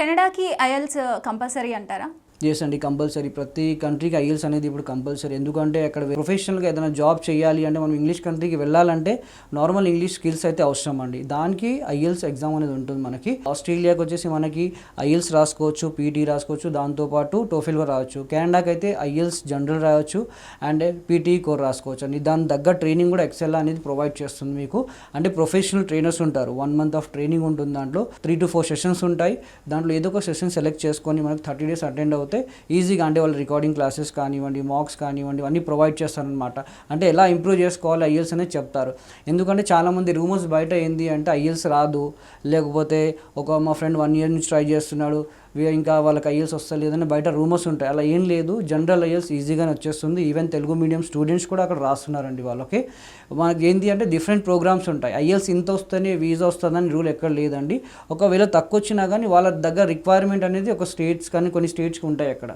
కెనడాకి IELTS compulsory అంటారా? చేసండి compulsory. ప్రతి కంట్రీకి ఐఎల్స్ అనేది ఇప్పుడు కంపల్సరీ. ఎందుకంటే అక్కడ ప్రొఫెషనల్గా ఏదైనా జాబ్ చేయాలి అంటే మనం ఇంగ్లీష్ కంట్రీకి వెళ్ళాలంటే నార్మల్ ఇంగ్లీష్ స్కిల్స్ అయితే అవసరం అండి. దానికి ఐఎల్స్ ఎగ్జామ్ అనేది ఉంటుంది మనకి. ఆస్ట్రేలియాకి వచ్చేసి మనకి ఐఎల్స్ రాసుకోవచ్చు పీటీ రాసుకోవచ్చు దాంతోపాటు టోఫిల్ కూడా రావచ్చు కెనడాకి అయితే ఐఎల్స్ జనరల్ రాయొచ్చు అండ్ పీటీ కోర్ రాసుకోవచ్చు అండి. దాని దగ్గర ట్రైనింగ్ కూడా ఎక్సెల్ అనేది ప్రొవైడ్ చేస్తుంది మీకు. అంటే ప్రొఫెషనల్ ట్రైనర్స్ ఉంటారు. వన్ మంత్ ఆఫ్ ట్రైనింగ్ ఉంటుంది దాంట్లో. త్రీ టు ఫోర్ సెషన్స్ ఉంటాయి. దాంట్లో ఏదో ఒక సెషన్ సెలెక్ట్ చేసుకొని మనకు థర్టీ డేస్ అటెండ్ అవుతుంది లేకపోతే ఈజీగా అంటే వాళ్ళు రికార్డింగ్ క్లాసెస్ కానివ్వండి మార్క్స్ కానివ్వండి అన్నీ ప్రొవైడ్ చేస్తారనమాట అంటే ఎలా ఇంప్రూవ్ చేసుకోవాలి ఐఎల్స్ అనేది చెప్తారు. ఎందుకంటే చాలామంది రూమర్స్ బయట ఏంది అంటే ఐఎల్స్ రాదు. లేకపోతే ఒక మా ఫ్రెండ్ వన్ ఇయర్ నుంచి ట్రై చేస్తున్నాడు. ఇంకా వాళ్ళకి ఐఎల్స్ వస్తలేదని బయట రూమర్స్ ఉంటాయి. అలా ఏం లేదు. జనరల్ ఐఎల్స్ ఈజీగానే వచ్చేస్తుంది. ఈవెన్ తెలుగు మీడియం స్టూడెంట్స్ కూడా అక్కడ రాస్తున్నారండి వాళ్ళకి మనకి ఏంటి అంటే డిఫరెంట్ ప్రోగ్రామ్స్ ఉంటాయి. ఐఎల్స్ ఇంత వస్తేనే వీసా వస్తుందని రూల్ ఎక్కడ లేదండి. ఒకవేళ తక్కువ వచ్చినా కానీ వాళ్ళ దగ్గర రిక్వైర్మెంట్ అనేది ఒక స్టేట్స్ కానీ కొన్ని స్టేట్స్కి ఉంటాయి అక్కడ.